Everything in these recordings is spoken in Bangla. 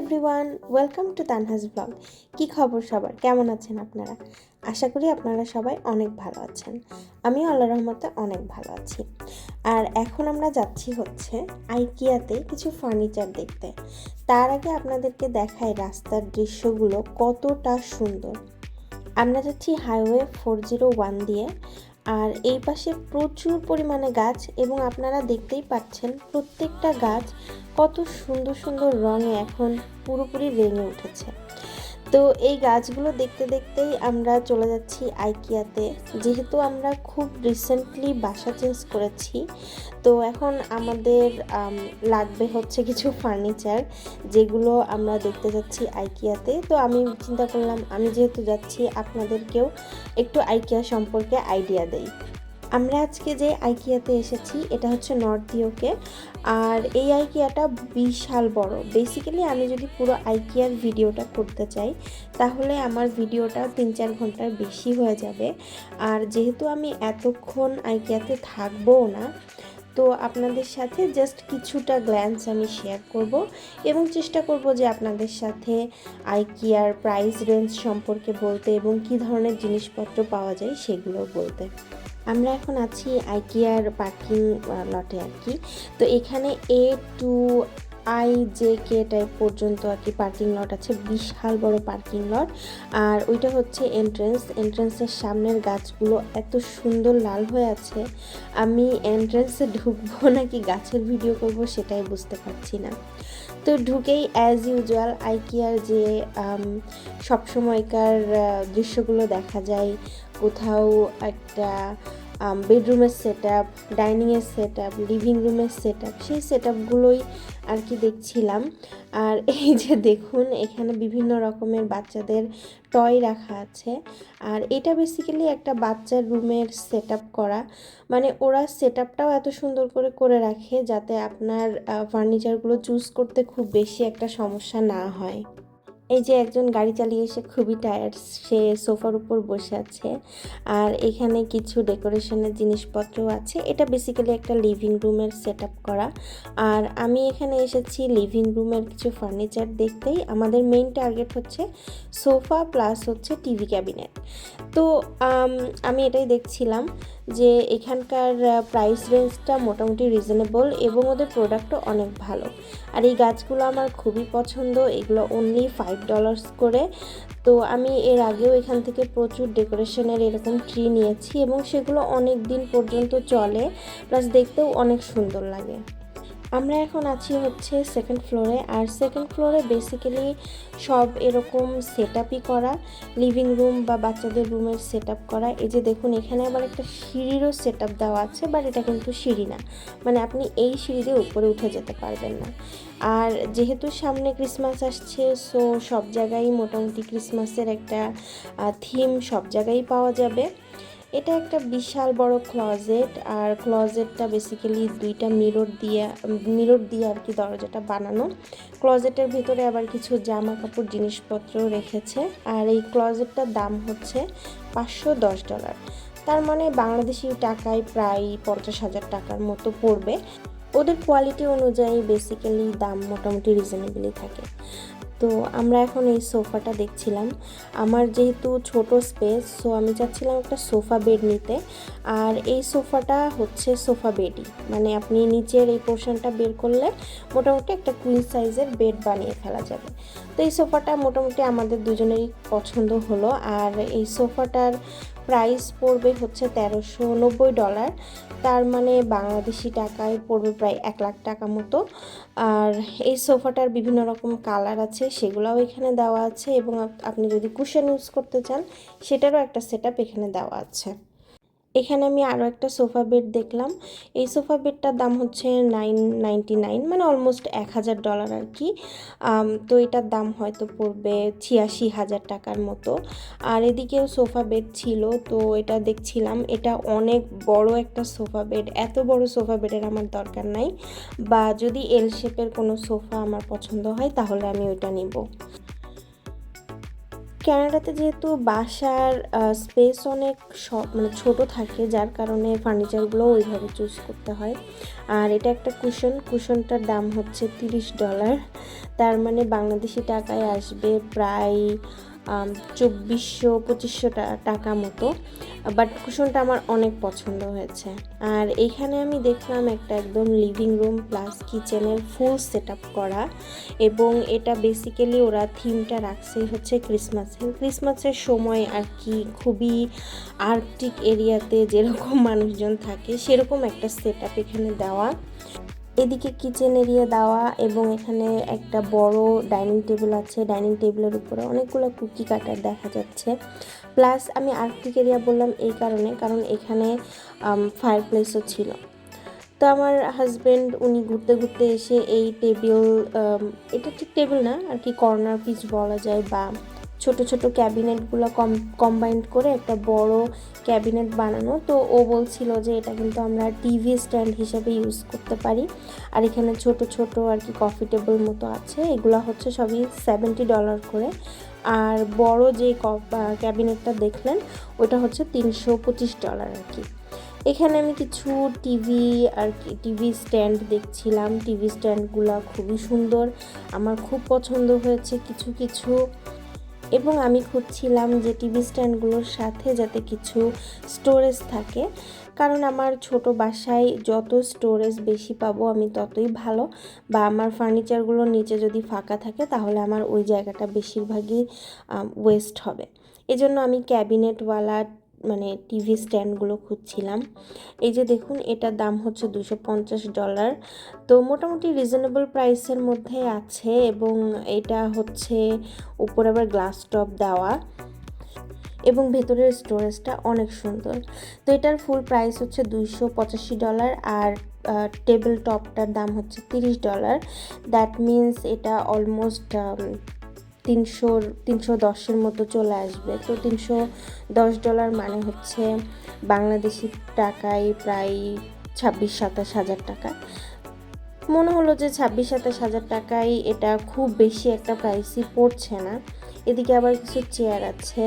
Everyone welcome to Tanhaj blog কি খবর সবার? কেমন আছেন আপনারা? আশা করি আপনারা সবাই অনেক ভালো আছেন। আমিও আল্লাহ রহমতে অনেক ভালো আছি। আর এখন আমরা যাচ্ছি হচ্ছে আইকিয়াতে কিছু ফার্নিচার দেখতে। তার আগে আপনাদেরকে দেখাই রাস্তার দৃশ্যগুলো কতটা সুন্দর। আমরা যাচ্ছি হাইওয়ে ফোর জিরো ওয়ান দিয়ে। আর এই পাশে প্রচুর পরিমাণে গাছ এবং আপনারা দেখতেই পাচ্ছেন প্রত্যেকটা গাছ কত সুন্দর সুন্দর রঙে এখন পুরোপুরি রেঙে উঠেছে। তো এই গাছগুলো দেখতে দেখতেই আমরা চলে যাচ্ছি আইকিয়াতে। যেহেতু আমরা খুব রিসেন্টলি বাসা চেঞ্জ করেছি, তো এখন আমাদের লাগবে হচ্ছে কিছু ফার্নিচার যেগুলো আমরা দেখতে যাচ্ছি আইকিয়াতে। তো আমি চিন্তা করলাম, আমি যেহেতু যাচ্ছি, আপনাদেরকেও একটু আইকিয়া সম্পর্কে আইডিয়া দেই। আমরা আজকে যে আইকিয়াতে এসেছি, এটা হচ্ছে নর্থ ইয়োকে আর এই আইকিয়াটা বিশাল বড়। বেসিক্যালি আমি যদি পুরো আইকিয়ার ভিডিওটা করতে চাই, তাহলে আমার ভিডিওটা তিন চার ঘণ্টার বেশি হয়ে যাবে। আর যেহেতু আমি এতক্ষণ আইকিয়াতে থাকব না, তো আপনাদের সাথে জাস্ট কিছুটা গ্ল্যান্স আমি শেয়ার করব এবং চেষ্টা করব যে আপনাদের সাথে আইকিয়ার প্রাইস রেঞ্জ সম্পর্কে বলতে এবং কি ধরনের জিনিসপত্র পাওয়া যায় সেগুলো বলতে। আমরা এখন আছি আইকিয়ার পার্কিং লটে আর কি তো এখানে A to I J K type পর্যন্ত আর কি পার্কিং লট আছে, বিশাল বড় পার্কিং লট। আর ওইটা হচ্ছে এন্ট্রেন্স এন্ট্রেন্সের সামনের গাছগুলো এত সুন্দর লাল হয়ে আছে। আমি এন্ট্রেন্সে ঢুকবো নাকি গাছের ভিডিও করব সেটাই বুঝতে পারছি না। তো ঢুকেই অ্যাজ ইউজুয়াল আইকিয়ার যে সবসময়কার দৃশ্যগুলো দেখা যায়। কোথাও একটা বেডরুমের সেট আপ ডাইনিংয়ের সেট আপ লিভিং রুমের সেট আপ সেই সেট আপগুলোই আর কি দেখছিলাম। আর এই যে দেখুন, এখানে বিভিন্ন রকমের বাচ্চাদের টয় রাখা আছে। আর এটা বেসিক্যালি একটা বাচ্চার রুমের সেট করা। মানে ওরা সেট আপটাও এত সুন্দর করে করে রাখে যাতে আপনার ফার্নিচারগুলো চুজ করতে খুব বেশি একটা সমস্যা না হয়। এই যে একজন গাড়ি চালিয়ে এসে খুবই টায়ার্ড সে সোফার উপর বসে আছে। আর এখানে কিছু ডেকোরেশনের জিনিসপত্র আছে। এটা বেসিক্যালি একটা লিভিং রুমের সেট করা। আর আমি এখানে এসেছি লিভিং রুমের কিছু ফার্নিচার দেখতেই। আমাদের মেইন টার্গেট হচ্ছে সোফা প্লাস হচ্ছে টিভি ক্যাবিনেট তো আমি এটাই দেখছিলাম। যে এখানকার প্রাইস রেঞ্জটা মোটামুটি রিজনেবল এবং ওদের প্রোডাক্টও অনেক ভালো। আর এই গাছগুলো আমার খুবই পছন্দ, এগুলো অনলি ফাইভ ডলার্স করে। তো আমি এর আগেও এখান থেকে প্রচুর ডেকোরেশনের এরকম ট্রি নিয়েছি এবং সেগুলো অনেক দিন পর্যন্ত চলে প্লাস দেখতেও অনেক সুন্দর লাগে। আমরা এখন আছি হচ্ছে সেকেন্ড ফ্লোরে আর সেকেন্ড ফ্লোরে বেসিক্যালি সব এরকম সেট করা লিভিং রুম বা বাচ্চাদের রুমের সেট করা। এই যে দেখুন, এখানে আবার একটা সিঁড়িরও সেট দেওয়া আছে বাট এটা কিন্তু সিঁড়ি না। মানে আপনি এই সিঁড়ি দিয়ে উপরে উঠে যেতে পারবেন না। আর যেহেতু সামনে ক্রিসমাস আসছে সো সব জায়গায় মোটামুটি ক্রিসমাসের একটা থিম সব জায়গায় পাওয়া যাবে। এটা একটা বিশাল বড় ক্লজেট আর ক্লজেটটা বেসিক্যালি দুইটা মিরর দিয়ে মিরর দিয়ে আর কি দরজাটা বানানো। ক্লজেটের ভিতরে আবার কিছু জামা কাপড় জিনিসপত্র রেখেছে। আর এই ক্লজেটটার দাম হচ্ছে পাঁচশো দশ ডলার। তার মানে বাংলাদেশি টাকায় প্রায় পঞ্চাশ হাজার টাকার মতো পড়বে। ওদের কোয়ালিটি অনুযায়ী বেসিক্যালি দাম মোটামুটি রিজনেবলই থাকে। তো আমরা এখন এই সোফাটা দেখছিলাম। আমার যেহেতু ছোট স্পেস সো আমি চাচ্ছিলাম একটা সোফা বেড নিতে। আর এই সোফাটা হচ্ছে সোফা বেডই মানে আপনি নিচের এই পোর্শনটা বের করলে মোটামুটি একটা কুইন সাইজের বেড বানিয়ে ফেলা যাবে। তো এই সোফাটা মোটামুটি আমাদের দুজনেরই পছন্দ হলো। আর এই সোফাটার প্রাইস পড়বে হচ্ছে তেরোশো নব্বই ডলার তার মানে বাংলাদেশি টাকায় পড়বে প্রায় এক লাখ টাকা মতো। আর এই সোফাটার বিভিন্ন রকম কালার আছে। সেগুলোও এখানে দেওয়া আছে এবং আপ- আপনি যদি কুশন ইউজ করতে চান, সেটারও একটা সেট এখানে দেওয়া আছে। এখানে আমি আরও একটা সোফা বেড দেখলাম। এই সোফা বেডটার দাম হচ্ছে নাইন নাইনটি নাইন মানে অলমোস্ট এক হাজার ডলার আর কি তো এটার দাম হয়তো পড়বে ছিয়াশি হাজার টাকার মতো। আর এদিকেও সোফা বেড ছিল, তো এটা দেখছিলাম। এটা অনেক বড় একটা সোফা বেড। এত বড় সোফা বেডের আমার দরকার নাই। বা যদি এল শেপের কোনো সোফা আমার পছন্দ হয়, তাহলে আমি ওইটা নিব। ক্যানাডাতে যেহেতু বাসার স্পেস অনেক মানে ছোট থাকে, যার কারণে ফার্নিচারগুলো ওইভাবে চুজ করতে হয়। আর এটা একটা কুশন কুশনটার দাম হচ্ছে তিরিশ ডলার তার মানে বাংলাদেশি টাকায় আসবে প্রায় চব্বিশশো, পঁচিশশো টাকা মতো। বাট কুশনটা আমার অনেক পছন্দ হয়েছে। আর এখানে আমি দেখলাম একটা একদম লিভিং রুম প্লাস কিচেনের ফুল সেট করা। এবং এটা বেসিক্যালি ওরা থিমটা রাখছে হচ্ছে ক্রিসমাসের ক্রিসমাসের সময় আর কি খুবই আর্কটিক এরিয়াতে যেরকম মানুষজন থাকে, সেরকম একটা সেট এখানে দেওয়া। এদিকে কিচেন এরিয়া দেওয়া এবং এখানে একটা বড় ডাইনিং টেবিল আছে। ডাইনিং টেবিলের উপরে অনেকগুলো কুকি কাটার দেখা যাচ্ছে। প্লাস আমি আর্কটিক এরিয়া বললাম এই কারণে, কারণ এখানে ফায়ার প্লেসও ছিল। তো আমার হাজব্যান্ড উনি ঘুরতে ঘুরতে এসে এই টেবিল এটা ঠিক টেবিল না, আর কি কর্নার পিস বলা যায় বা ছোট ছোট ক্যাবিনেটগুলো কম কম্বাইন্ড করে একটা বড় ক্যাবিনেট বানানো। তো ও বলছিল যে এটা কিন্তু আমরা টিভি স্ট্যান্ড হিসেবে ইউজ করতে পারি। আর এখানে ছোট ছোট আর কি কফি টেবিল মতো আছে। এগুলো হচ্ছে সবই সেভেন্টি ডলার করে। আর বড় যে ক্যাবিনেটটা দেখলেন, ওটা হচ্ছে তিনশো পঁচিশ ডলার আর কি। এখানে আমি কিছু টিভি আর কি টিভি স্ট্যান্ড দেখছিলাম। টিভি স্ট্যান্ডগুলো খুবই সুন্দর। আমার খুব পছন্দ হয়েছে। কিছু কিছু এবং আমি খুঁজছিলাম যে টিভি স্ট্যান্ডগুলোর সাথে যাতে কিছু স্টোরেজ থাকে। কারণ আমার ছোট বাসায় যত স্টোরেজ বেশি পাবো আমি ততই ভালো। বা আমার ফার্নিচারগুলোর নিচে যদি ফাঁকা থাকে তাহলে আমার ওই জায়গাটা বেশিরভাগই ওয়েস্ট হবে। এজন্য আমি ক্যাবিনেটওয়ালা মানে টিভি স্ট্যান্ডগুলো খুঁজছিলাম। এই যে দেখুন, এটার দাম হচ্ছে দুশো পঞ্চাশ ডলার তো মোটামুটি রিজনেবল প্রাইসের মধ্যে আছে এবং এটা হচ্ছে উপরে আবার গ্লাস টপ দেওয়া। এবং ভেতরের স্টোরেজটা অনেক সুন্দর। তো এটার ফুল প্রাইস হচ্ছে দুইশো পঁচাশি ডলার আর টেবিল টপটার দাম হচ্ছে তিরিশ ডলার দ্যাট মিন্স এটা অলমোস্ট তিনশোর, তিনশো দশের মতো চলে আসবে। তো তিনশো দশ ডলার মানে হচ্ছে বাংলাদেশি টাকায় প্রায় ছাব্বিশ, সাতাশ হাজার টাকা। মনে হলো যে ছাব্বিশ, সাতাশ হাজার টাকায় এটা খুব বেশি একটা প্রাইসই পড়ছে না। এদিকে আবার কিছু চেয়ার আছে।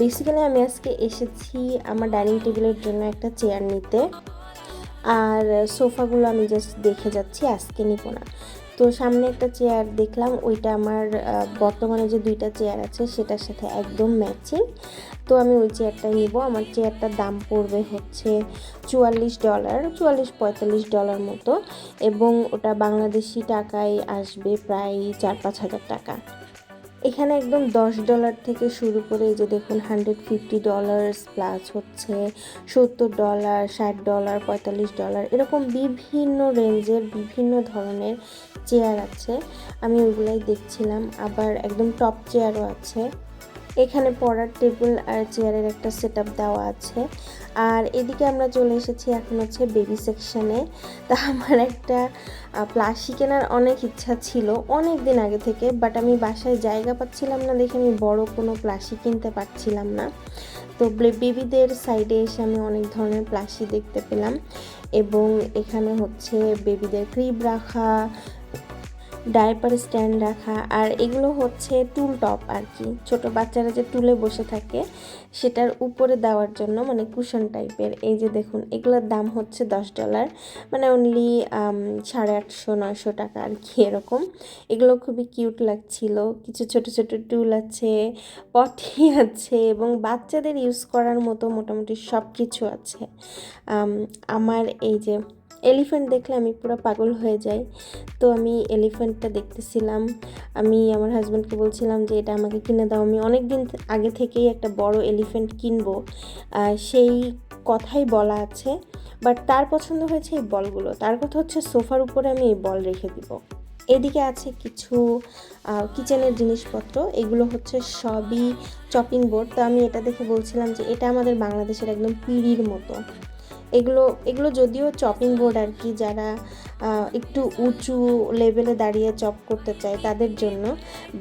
বেসিক্যালি আমি আজকে এসেছি আমার ডাইনিং টেবিলের জন্য একটা চেয়ার নিতে। আর সোফাগুলো আমি জাস্ট দেখে যাচ্ছি, আজকে নিব না। তো সামনে একটা চেয়ার দেখলাম, ওইটা আমার বর্তমানে যে দুইটা চেয়ার আছে সেটার সাথে একদম ম্যাচিং তো আমি ওই চেয়ারটা নিব, আমার চেয়ারটার দাম পড়বে হচ্ছে চুয়াল্লিশ ডলার চুয়াল্লিশ পঁয়তাল্লিশ ডলার মতো। এবং ওটা বাংলাদেশি টাকায় আসবে প্রায় চার পাঁচ হাজার টাকা। এখানে একদম দশ ডলার থেকে শুরু করে এই যে দেখুন হান্ড্রেড ফিফটি ডলার্স প্লাস হচ্ছে সত্তর ডলার ষাট ডলার পঁয়তাল্লিশ ডলার এরকম বিভিন্ন রেঞ্জের বিভিন্ন ধরনের চেয়ার আছে। আমি ওইগুলাই দেখছিলাম, আবার একদম টপ চেয়ারও আছে। এখানে পড়ার টেবিল আর চেয়ারের একটা সেট দেওয়া আছে। আর এদিকে আমরা চলে এসেছি এখন হচ্ছে বেবি সেকশনে। তা আমার একটা প্লাসি কেনার অনেক ইচ্ছা ছিল অনেক দিন আগে থেকে, বাট আমি বাসায় জায়গা পাচ্ছিলাম না দেখে আমি বড় কোনো প্লাসি কিনতে পারছিলাম না। তো বেবিদের সাইডে এসে আমি অনেক ধরনের প্লাসি দেখতে পেলাম। এবং এখানে হচ্ছে বেবিদের ক্রিব রাখা ডাইপার স্ট্যান্ড রাখা আর এগুলো হচ্ছে টুল টপ আর কি। ছোট বাচ্চারা যে টুলে বসে থাকে, সেটার উপরে দেওয়ার জন্য মানে কুশন টাইপের। এই যে দেখুন, এগুলোর দাম হচ্ছে দশ ডলার মানে অনলি সাড়ে আটশো, নয়শো টাকা আর কি এরকম। এগুলো খুবই কিউট লাগছিল। কিছু ছোট ছোট টুল আছে, পটি আছে এবং বাচ্চাদের ইউজ করার মতো মোটামুটি সব কিছু আছে আমার এই যে এলিফ্যান্ট দেখলে আমি পুরো পাগল হয়ে যাই। তো আমি এলিফ্যান্টটা দেখতেছিলাম। আমি আমার হাজব্যান্ডকে বলছিলাম যে, এটা আমাকে কিনে দাও। আমি অনেক দিন আগে থেকেই একটা বড় এলিফ্যান্ট কিনবো। সেই কথাই বলা আছে। বাট তার পছন্দ হয়েছে এই বলগুলো। তার কথা হচ্ছে সোফার উপরে আমি এই বল রেখে দিব। এদিকে আছে কিছু কিচেনের জিনিসপত্র। এগুলো হচ্ছে সবই চপিং বোর্ড। তো আমি এটা দেখে বলছিলাম যে, এটা আমাদের বাংলাদেশের একদম পিড়ির মতো। এগুলো এগুলো যদিও চপিং বোর্ড আর কি যারা একটু উঁচু লেভেলে দাঁড়িয়ে চপ করতে চায় তাদের জন্য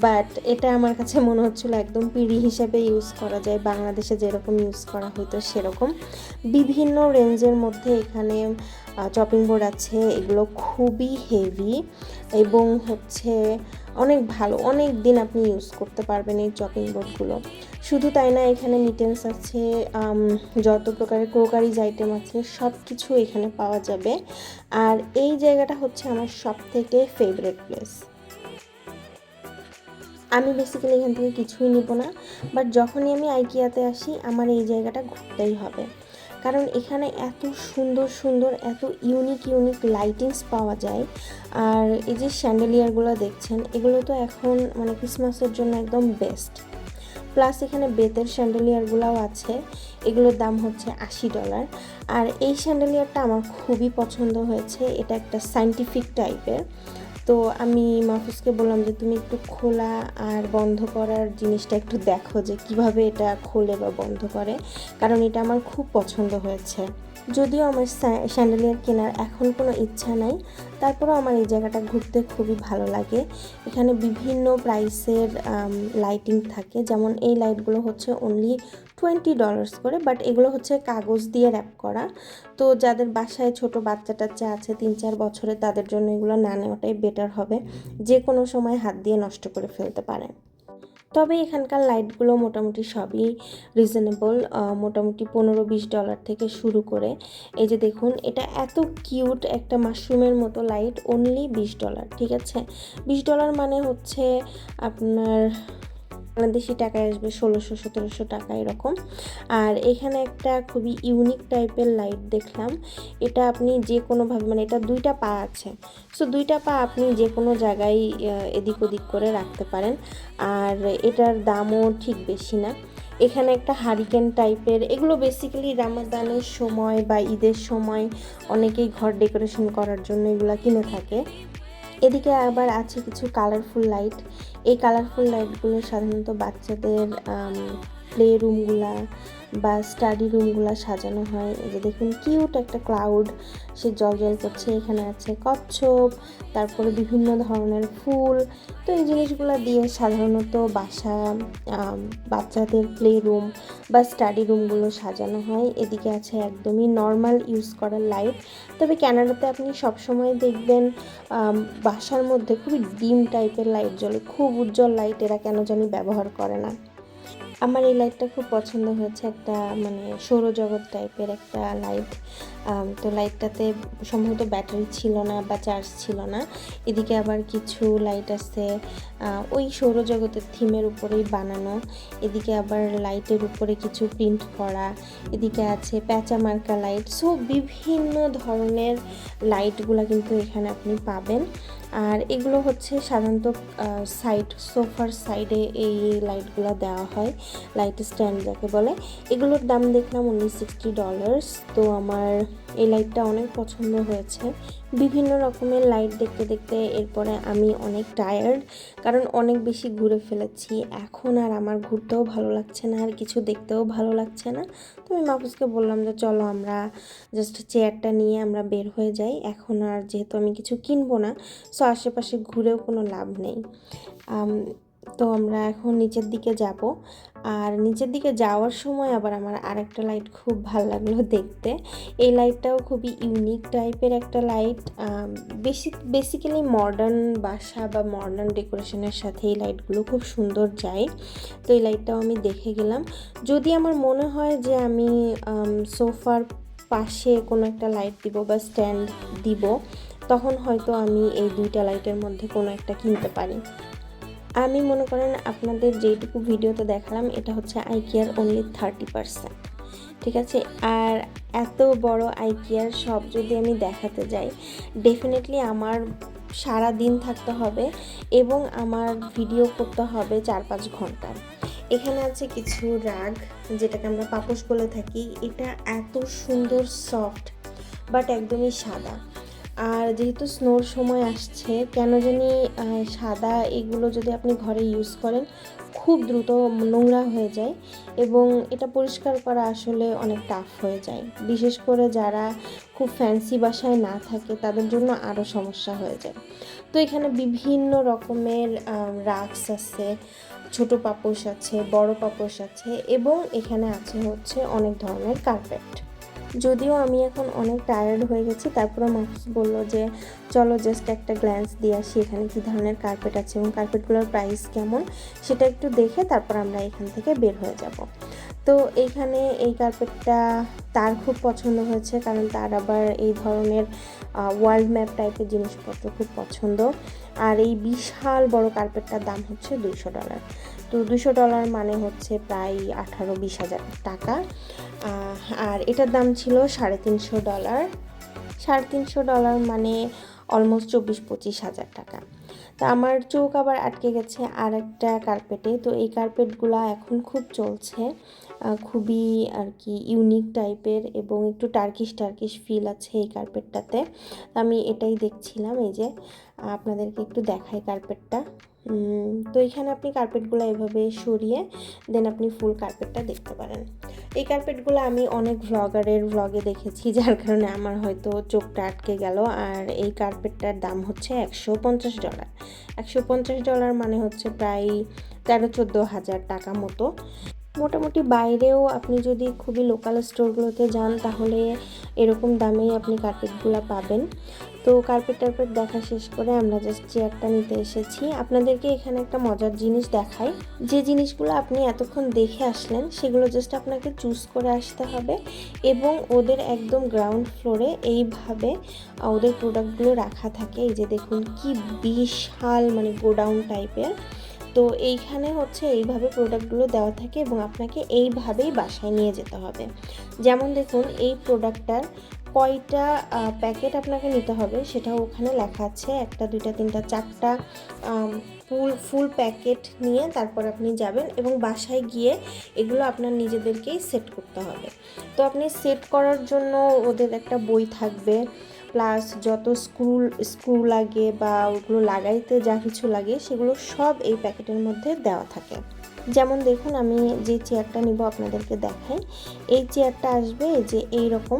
বাট এটা আমার কাছে মনে হচ্ছিল একদম পিড়ি হিসেবে ইউজ করা যায়, বাংলাদেশে যেরকম ইউজ করা হইতো সেরকম। বিভিন্ন রেঞ্জের মধ্যে এখানে চপিং বোর্ড আছে, এগুলো খুবই হেভি এবং হচ্ছে অনেক ভালো, অনেক দিন আপনি ইউজ করতে পারবেন এই চপিং বোর্ডগুলো শুধু তাই না, এখানে মিটেন্স আছে যত প্রকারের ক্রোকারিজ আইটেম আছে সব কিছু এখানে পাওয়া যাবে। আর এই জায়গাটা হচ্ছে আমার সব থেকে ফেভারিট প্লেস আমি বেসিক্যালি এখান থেকে কিছুই নিব না বাট যখনই আমি আইকিয়াতে আসি, আমার এই জায়গাটা ঘুরতেই হবে। কারণ এখানে এত সুন্দর সুন্দর, এত ইউনিক ইউনিক লাইটিংস পাওয়া যায়। আর এই যে স্যান্ডেলিয়ারগুলো দেখছেন, এগুলো তো এখন মানে ক্রিসমাসের জন্য একদম বেস্ট প্লাস এখানে বেতের স্যান্ডেলিয়ারগুলোও আছে। এগুলোর দাম হচ্ছে আশি ডলার আর এই স্যান্ডেলিয়ারটা আমার খুবই পছন্দ হয়েছে। এটা একটা সাইন্টিফিক টাইপের তো আমি মাহফুজকে বললাম যে, তুমি একটু খোলা আর বন্ধ করার জিনিসটা একটু দেখো যে, কীভাবে এটা খোলে বা বন্ধ করে। কারণ এটা আমার খুব পছন্দ হয়েছে। যদিও আমার স্যান্ডেলিয়ার কেনার এখন কোনো ইচ্ছা নাই, তারপরেও আমার এই জায়গাটা ঘুরতে খুবই ভালো লাগে। এখানে বিভিন্ন প্রাইসের লাইটিং থাকে। যেমন এই লাইটগুলো হচ্ছে অনলি টোয়েন্টি ডলার্স করে বাট এগুলো হচ্ছে কাগজ দিয়ে র্যাপ করা। তো যাদের বাসায় ছোট বাচ্চা টাচ্চা আছে, তিন চার বছরে তাদের জন্য এগুলো না নেওয়াটাই বেটার হবে। যে কোনো সময় হাত দিয়ে নষ্ট করে ফেলতে পারে তবে এখানকার লাইটগুলো মোটামুটি সবই রিজনেবল মোটামুটি পনেরো বিশ ডলার থেকে শুরু করে। এই যে দেখুন, এটা এত কিউট একটা মাশরুমের মতো লাইট অনলি বিশ ডলার ঠিক আছে? বিশ ডলার মানে হচ্ছে আপনার বাংলাদেশি টাকায় আসবে ষোলোশো, সতেরোশো টাকা এরকম। আর এখানে একটা খুবই ইউনিক টাইপের লাইট দেখলাম। এটা আপনি যে কোনোভাবে মানে এটা দুইটা পা আছে। সো দুইটা পা আপনি যে কোনো জায়গায় এদিক ওদিক করে রাখতে পারেন। আর এটার দামও ঠিক বেশি না। এখানে একটা হারিকেন টাইপের এগুলো বেসিক্যালি রামাদানের সময় বা ঈদের সময় অনেকেই ঘর ডেকোরেশন করার জন্য এগুলো কিনে থাকে। এদিকে আবার আছে কিছু কালারফুল লাইট এই কালারফুল লাইটগুলো সাধারণত বাচ্চাদের প্লে রুমগুলা বা স্টাডি রুমগুলো সাজানো হয়। এই যে দেখুন কিউট একটা ক্লাউড সে জল করছে, এখানে আছে কচ্ছপ, তারপরে বিভিন্ন ধরনের ফুল। তো এই জিনিসগুলো দিয়ে সাধারণত বাসা বাচ্চাদের প্লে রুম বা স্টাডি রুমগুলো সাজানো হয়। এদিকে আছে একদমই নর্মাল ইউজ করার লাইট তবে ক্যানাডাতে আপনি সবসময় দেখবেন বাসার মধ্যে খুবই ডিম টাইপের লাইট জ্বলে। খুব উজ্জ্বল লাইট এরা কেন জানি ব্যবহার করে না। আমার এই লাইটটা খুব পছন্দ হয়েছে একটা মানে সৌরজগৎ টাইপের একটা লাইট তো লাইটটাতে সম্ভবত ব্যাটারি ছিল না বা চার্জ ছিল না। এদিকে আবার কিছু লাইট আছে। ওই সৌরজগতের থিমের উপরেই বানানো। এদিকে আবার লাইটের উপরে কিছু প্রিন্ট করা। এদিকে আছে প্যাঁচা মার্কা লাইট সো বিভিন্ন ধরনের লাইটগুলো কিন্তু এখানে আপনি পাবেন। আর এগুলো হচ্ছে সাধারণত সাইড সোফার সাইডে এই লাইটগুলো দেওয়া হয় লাইট স্ট্যান্ড যাকে বলে। এগুলোর দাম দেখলাম উনিশ সিক্সটি ডলার্স তো আমার এই লাইটটা অনেক পছন্দ হয়েছে। বিভিন্ন রকমের লাইট দেখতে দেখতে এরপরে আমি অনেক টায়ার্ড কারণ অনেক বেশি ঘুরে ফেলেছি। এখন আর আমার ঘুরতেও ভালো লাগছে না, আর কিছু দেখতেও ভালো লাগছে না। তো আমি মাহফুজকে বললাম যে, চলো আমরা জাস্ট চেয়ারটা নিয়ে আমরা বের হয়ে যাই। এখন আর যেহেতু আমি কিছু কিনবো না সো আশেপাশে ঘুরেও কোনো লাভ নেই। তো আমরা এখন নিচের দিকে যাব। আর নিচের দিকে যাওয়ার সময় আবার আমার আরেকটা লাইট খুব ভালো লাগল দেখতে। এই লাইটটাও খুবই ইউনিক টাইপের একটা লাইট বেসিক বেসিক্যালি মডার্ন বাসা বা মডার্ন ডেকোরেশনের সাথে এই লাইটগুলো খুব সুন্দর যায়। তো এই লাইটটাও আমি দেখে গেলাম। যদি আমার মনে হয় যে আমি সোফার পাশে কোনো একটা লাইট দিব বা স্ট্যান্ড দিব, তখন হয়তো আমি এই দুইটা লাইটের মধ্যে কোনো একটা কিনতে পারি। আমি মনে করেন আপনাদের যেইটুকু ভিডিওতে দেখালাম, এটা হচ্ছে আইকিয়ার অনলি থার্টি পার্সেন্ট ঠিক আছে? আর এত বড় আইকিয়ার সব যদি আমি দেখাতে যাই ডেফিনেটলি আমার সারা দিন থাকতে হবে এবং আমার ভিডিও করতে হবে চার পাঁচ ঘণ্টা। এখানে আছে কিছু রাগ, যেটাকে আমরা পাপোশ বলে থাকি। এটা এত সুন্দর সফট বাট একদমই সাদা। আর যেহেতু স্নোর সময় আসছে, কেন জানি সাদা এগুলো যদি আপনি ঘরে ইউজ করেন, খুব দ্রুত নোংরা হয়ে যায় এবং এটা পরিষ্কার করা আসলে অনেক টাফ হয়ে যায়। বিশেষ করে যারা খুব ফ্যান্সি বাসায় না থাকে, তাদের জন্য আরও সমস্যা হয়ে যায়। তো এখানে বিভিন্ন রকমের রাক্স আছে, ছোট পাপোশ আছে, বড় পাপোশ আছে এবং এখানে আছে হচ্ছে অনেক ধরনের কার্পেট যদিও আমি এখন অনেক টায়ার্ড হয়ে গেছি, তারপরে মাহফুজ বলল যে, চলো জাস্ট একটা গ্ল্যান্স দিয়ে আসি এখানে কী ধরনের কার্পেট আছে এবং কার্পেটগুলোর প্রাইস কেমন, সেটা একটু দেখে তারপর আমরা এখান থেকে বের হয়ে যাব। তো এইখানে এই কার্পেটটা তার খুব পছন্দ হয়েছে, কারণ তার আবার এই ধরনের ওয়ার্ল্ড ম্যাপ টাইপের জিনিসপত্র খুব পছন্দ। আর এই বিশাল বড় কার্পেটটার দাম হচ্ছে দুইশো ডলার তো দুশো ডলার মানে হচ্ছে প্রায় আঠারো বিশ হাজার টাকা। আর এটার দাম ছিল সাড়ে তিনশো ডলার সাড়ে তিনশো ডলার মানে অলমোস্ট চব্বিশ পঁচিশ হাজার টাকা। তা আমার চোখ আবার আটকে গেছে আর একটা কার্পেটে তো এই কার্পেটগুলো এখন খুব চলছে। খুবই আর কি ইউনিক টাইপের এবং একটু টার্কিশ টার্কিশ ফিল আছে এই কার্পেটটাতে আমি এটাই দেখছিলাম এই যে, আপনাদেরকে একটু দেখাই কার্পেটটা তো এখানে আপনি কার্পেটগুলো এভাবে সরিয়ে দেন আপনি ফুল কার্পেটটা দেখতে পারেন। এই কার্পেটগুলো আমি অনেক ভ্লগারের ভ্লগে দেখেছি, যার কারণে আমার হয়তো চোখটা আটকে গেল। আর এই কার্পেটটার দাম হচ্ছে একশো পঞ্চাশ ডলার একশো পঞ্চাশ ডলার মানে হচ্ছে প্রায় তেরো চোদ্দ হাজার টাকা মতো। মোটামুটি বাইরেও আপনি যদি খুবই লোকাল স্টোরগুলোতে যান, তাহলে এরকম দামেই আপনি কার্পেটগুলো পাবেন। তো কার্পেট টার্পেট দেখা শেষ করে আমরা জাস্ট চেয়ারটা নিতে এসেছি। আপনাদেরকে এখানে একটা মজার জিনিস দেখাই। যে জিনিসগুলো আপনি এতক্ষণ দেখে আসলেন, সেগুলো জাস্ট আপনাকে চুজ করে আসতে হবে এবং ওদের একদম গ্রাউন্ড ফ্লোরে এইভাবে ওদের প্রোডাক্টগুলো রাখা থাকে। এই যে দেখুন, কি বিশাল মানে গোডাউন টাইপের তো এইখানে হচ্ছে এইভাবে প্রোডাক্টগুলো দেওয়া থাকে এবং আপনাকে এইভাবেই বাসায় নিয়ে যেতে হবে। যেমন দেখুন, এই প্রোডাক্টটার কয়টা প্যাকেট আপনাকে নিতে হবে সেটা ওখানে লেখা আছে। একটা, দুইটা, তিনটা, চারটা ফুল ফুল প্যাকেট নিয়ে তারপর আপনি যাবেন এবং বাসায় গিয়ে এগুলো আপনার নিজেদেরকেই সেট করতে হবে। তো আপনি সেট করার জন্য ওদের একটা বই থাকবে। প্লাস যত স্ক্রু স্ক্রু লাগে বা ওগুলো লাগাইতে যা কিছু লাগে সেগুলো সব এই প্যাকেটের মধ্যে দেওয়া থাকে। যেমন দেখুন, আমি যে চেয়ারটা নিব আপনাদেরকে দেখাই। এই চেয়ারটা আসবে যে এই রকম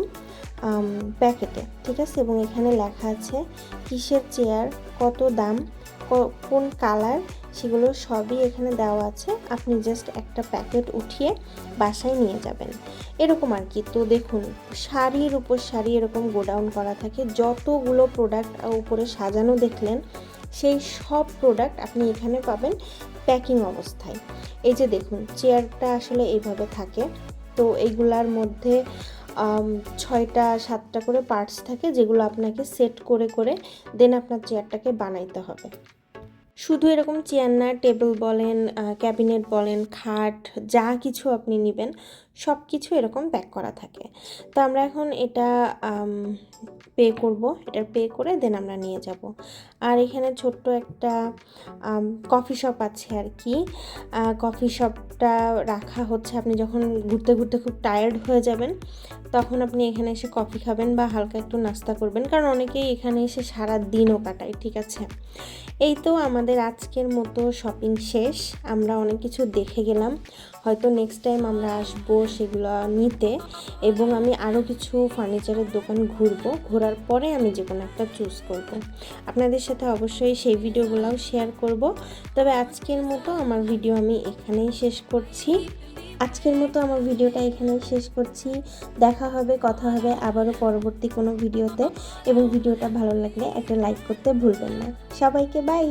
প্যাকেটে, ঠিক আছে? এবং এখানে লেখা আছে, কিসের চেয়ার, কত দাম? কোন কালার সেগুলো সবই এখানে দেওয়া আছে। আপনি জাস্ট একটা প্যাকেট উঠিয়ে বাসায় নিয়ে যাবেন। এরকম আর কি। তো দেখুন, শাড়ির উপর শাড়ি এরকম গোডাউন করা থাকে। যতগুলো প্রোডাক্ট উপরে সাজানো দেখলেন, সেই সব প্রোডাক্ট আপনি এখানে পাবেন প্যাকিং অবস্থায়। এই যে দেখুন চেয়ারটা আসলে এইভাবে থাকে। তো এইগুলার মধ্যে ছয়টা, সাতটা করে পার্টস থাকে যেগুলো আপনাকে সেট করে করে দেন আপনার চেয়ারটাকে বানাইতে হবে। শুধু এরকম চেয়ার না, টেবিল বলেন ক্যাবিনেট বলেন, খাট, যা কিছু আপনি নেবেন সব কিছু এরকম প্যাক করা থাকে। তো আমরা এখন এটা পে করব, এটা পে করে দেন আমরা নিয়ে যাব। আর এখানে ছোট্ট একটা কফি শপ আছে আর কি। কফি শপটা রাখা হচ্ছে, আপনি যখন ঘুরতে ঘুরতে খুব টায়ার্ড হয়ে যাবেন, তখন আপনি এখানে এসে কফি খাবেন বা হালকা একটু নাস্তা করবেন, কারণ অনেকেই এখানে এসে সারা দিনও কাটায়, ঠিক আছে? এই তো আমাদের আজকের মতো শপিং শেষ, আমরা অনেক কিছু দেখে গেলাম, হয়তো নেক্সট টাইম আমরা আসব সেগুলো নিতে, এবং আমি আরও কিছু ফার্নিচারের দোকান ঘুরবো ঘোরার পরে আমি যে কোনো একটা চুজ করব। আপনাদের সাথে অবশ্যই সেই ভিডিওগুলোও শেয়ার করব। তবে আজকের মতো আমার ভিডিও আমি এখানেই শেষ করছি। আজকের মতো আমার ভিডিওটা এখানেই শেষ করছি। দেখা হবে, কথা হবে আবারও পরবর্তী কোনো ভিডিওতে। এবং ভিডিওটা ভালো লাগলে একটা লাইক করতে ভুলবেন না। সবাইকে বাই